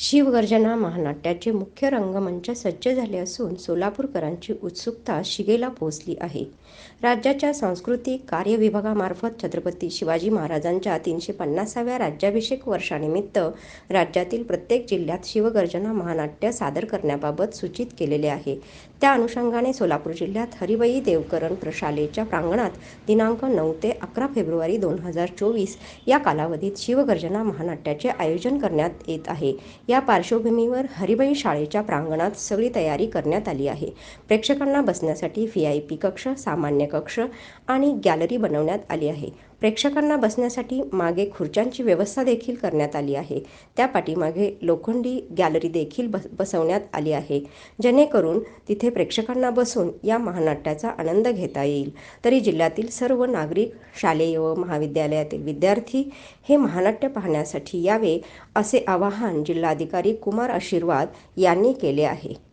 शिवगर्जना महानाट्याचे मुख्य रंगमंच सज्ज झाले असून सोलापूरकरांची उत्सुकता शिगेला पोहोचली आहे. राज्याच्या सांस्कृतिक कार्य विभागामार्फत छत्रपती शिवाजी महाराजांच्या तीनशे पन्नासाव्या राज्याभिषेक वर्षानिमित्त राज्यातील प्रत्येक जिल्ह्यात शिवगर्जना महानाट्य सादर करण्याबाबत सूचित केलेले आहे. त्या अनुषंगाने सोलापूर जिल्ह्यात हरिबई देवकरण प्रशालेच्या प्रांगणात दिनांक नऊ ते अकरा फेब्रुवारी दोन हजार चोवीस या कालावधीत शिवगर्जना महानाट्याचे आयोजन करण्यात येत आहे. या पार्श्वभूमीवर हरिभाई शाळेच्या प्रांगणात सगळी तयारी करण्यात आली आहे. प्रेक्षकांना बसण्यासाठी व्ही आय पी कक्ष सामान्य कक्ष आणि गॅलरी बनवण्यात आली आहे. प्रेक्षकांना बसण्यासाठी मागे खुर्च्यांची व्यवस्था देखील करण्यात आली आहे. त्या पाठीमागे लोखंडी गॅलरी देखील बस बसवण्यात आली आहे. जेणेकरून तिथे प्रेक्षकांना बसून या महानाट्याचा आनंद घेता येईल. तरी जिल्ह्यातील सर्व नागरिक शालेय व महाविद्यालयातील विद्यार्थी हे महानाट्य पाहण्यासाठी यावे असे आवाहन जिल्हाधिकारी कुमार आशीर्वाद यांनी केले आहे.